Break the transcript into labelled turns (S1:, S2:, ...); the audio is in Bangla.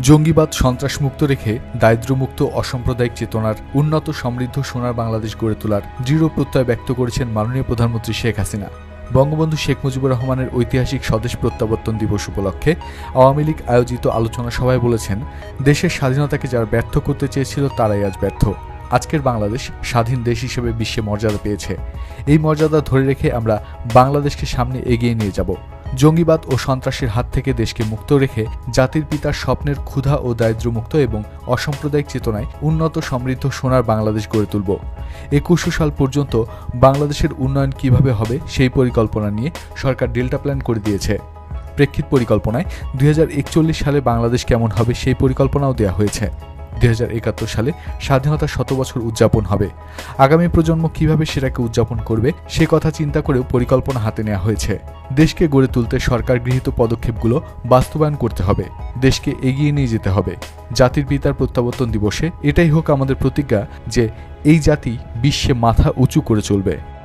S1: জঙ্গিবাদ সন্ত্রাসমুক্ত রেখে দারিদ্র্যমুক্ত অসাম্প্রদায়িক চেতনার উন্নত সমৃদ্ধ সোনার বাংলাদেশ গড়ে তোলার দৃঢ় প্রত্যয় ব্যক্ত করেছেন মাননীয় প্রধানমন্ত্রী শেখ হাসিনা। বঙ্গবন্ধু শেখ মুজিবুর রহমানের ঐতিহাসিক স্বদেশ প্রত্যাবর্তন দিবস উপলক্ষে আওয়ামী লীগ আয়োজিত আলোচনা সভায় বলেছেন, দেশের স্বাধীনতাকে যারা ব্যর্থ করতে চেয়েছিল, তারাই আজ ব্যর্থ। আজকের বাংলাদেশ স্বাধীন দেশ হিসেবে বিশ্বে মর্যাদা পেয়েছে। এই মর্যাদা ধরে রেখে আমরা বাংলাদেশকে সামনে এগিয়ে নিয়ে যাব। জঙ্গিবাদ ও সন্ত্রাসের হাত থেকে দেশকে মুক্ত রেখে জাতির পিতার স্বপ্নের ক্ষুধা ও দারিদ্র্যমুক্ত এবং অসাম্প্রদায়িক চেতনায় উন্নত সমৃদ্ধ সোনার বাংলাদেশ গড়ে তুলব। একুশশো সাল পর্যন্ত বাংলাদেশের উন্নয়ন কীভাবে হবে সেই পরিকল্পনা নিয়ে সরকার ডেল্টা প্ল্যান করে দিয়েছে। প্রেক্ষিত পরিকল্পনায় দুই হাজার একচল্লিশ সালে বাংলাদেশ কেমন হবে সেই পরিকল্পনাও দেওয়া হয়েছে। দুই হাজার একাত্তর সালে স্বাধীনতার শত বছর উদযাপন হবে। আগামী প্রজন্ম কীভাবে সেটাকে উদযাপন করবে, সে কথা চিন্তা করেও পরিকল্পনা হাতে নেওয়া হয়েছে। দেশকে গড়ে তুলতে সরকার গৃহীত পদক্ষেপগুলো বাস্তবায়ন করতে হবে, দেশকে এগিয়ে নিয়ে যেতে হবে। জাতির পিতার প্রত্যাবর্তন দিবসে এটাই হোক আমাদের প্রতিজ্ঞা যে এই জাতি বিশ্বে মাথা উঁচু করে চলবে।